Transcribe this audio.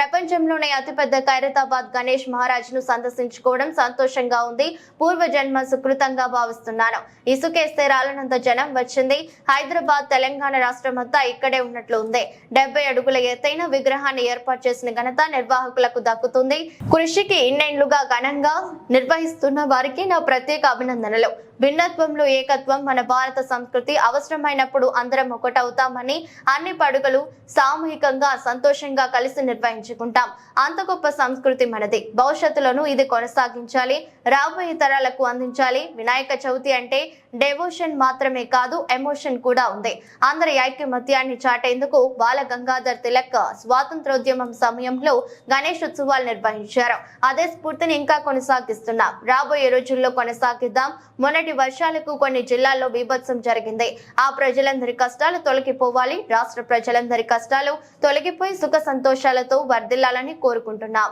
ప్రపంచంలోనే అతిపెద్ద ఖైరతాబాద్ గణేష్ మహారాజ్ను సందర్శించుకోవడం సంతోషంగా ఉంది. పూర్వ జన్మ సుకృతంగా భావిస్తున్నాను. ఇసుకేస్తే రాలనంత జనం వచ్చింది. హైదరాబాద్ తెలంగాణ రాష్ట్రం అంతా ఇక్కడే ఉన్నట్లు ఉంది. డెబ్బై అడుగుల ఎత్తైన విగ్రహాన్ని ఏర్పాటు చేసిన ఘనత నిర్వాహకులకు దక్కుతుంది. కృషికి ఇన్నేళ్ళుగా ఘనంగా నిర్వహిస్తున్న వారికి నా ప్రత్యేక అభినందనలు. భిన్నత్వంలో ఏకత్వం మన భారత సంస్కృతి అవసరమైనప్పుడు అందరం ఒకటవుతామని అన్ని పడుగలు సామూహికంగా సంతోషంగా కలిసి నిర్వహించారు. పంచుకుంటాం అంత గొప్ప సంస్కృతి మనది. భవిష్యత్తులోనూ ఇది కొనసాగించాలి. రాబోయే తరాలకు అందించాలి. వినాయక చవితి అంటే డెవోషన్ మాత్రమే కాదు ఎమోషన్ కూడా ఉంది. అందరి ఐక్యమత్యాన్ని చాటేందుకు బాల గంగాధర్ తిలక్ స్వాతంత్రోద్యమం సమయంలో గణేష్ ఉత్సవాలు నిర్వహించారు. అదే స్ఫూర్తిని ఇంకా కొనసాగిస్తున్నాం. రాబోయే రోజుల్లో కొనసాగిద్దాం. మొన్నటి వర్షాలకు కొన్ని జిల్లాల్లో బీభత్సం జరిగింది. ఆ ప్రజలందరి కష్టాలు తొలగిపోవాలి. రాష్ట్ర ప్రజలందరి కష్టాలు తొలగిపోయి సుఖ సంతోషాలతో వర్ధిల్లాలని కోరుకుంటున్నాం.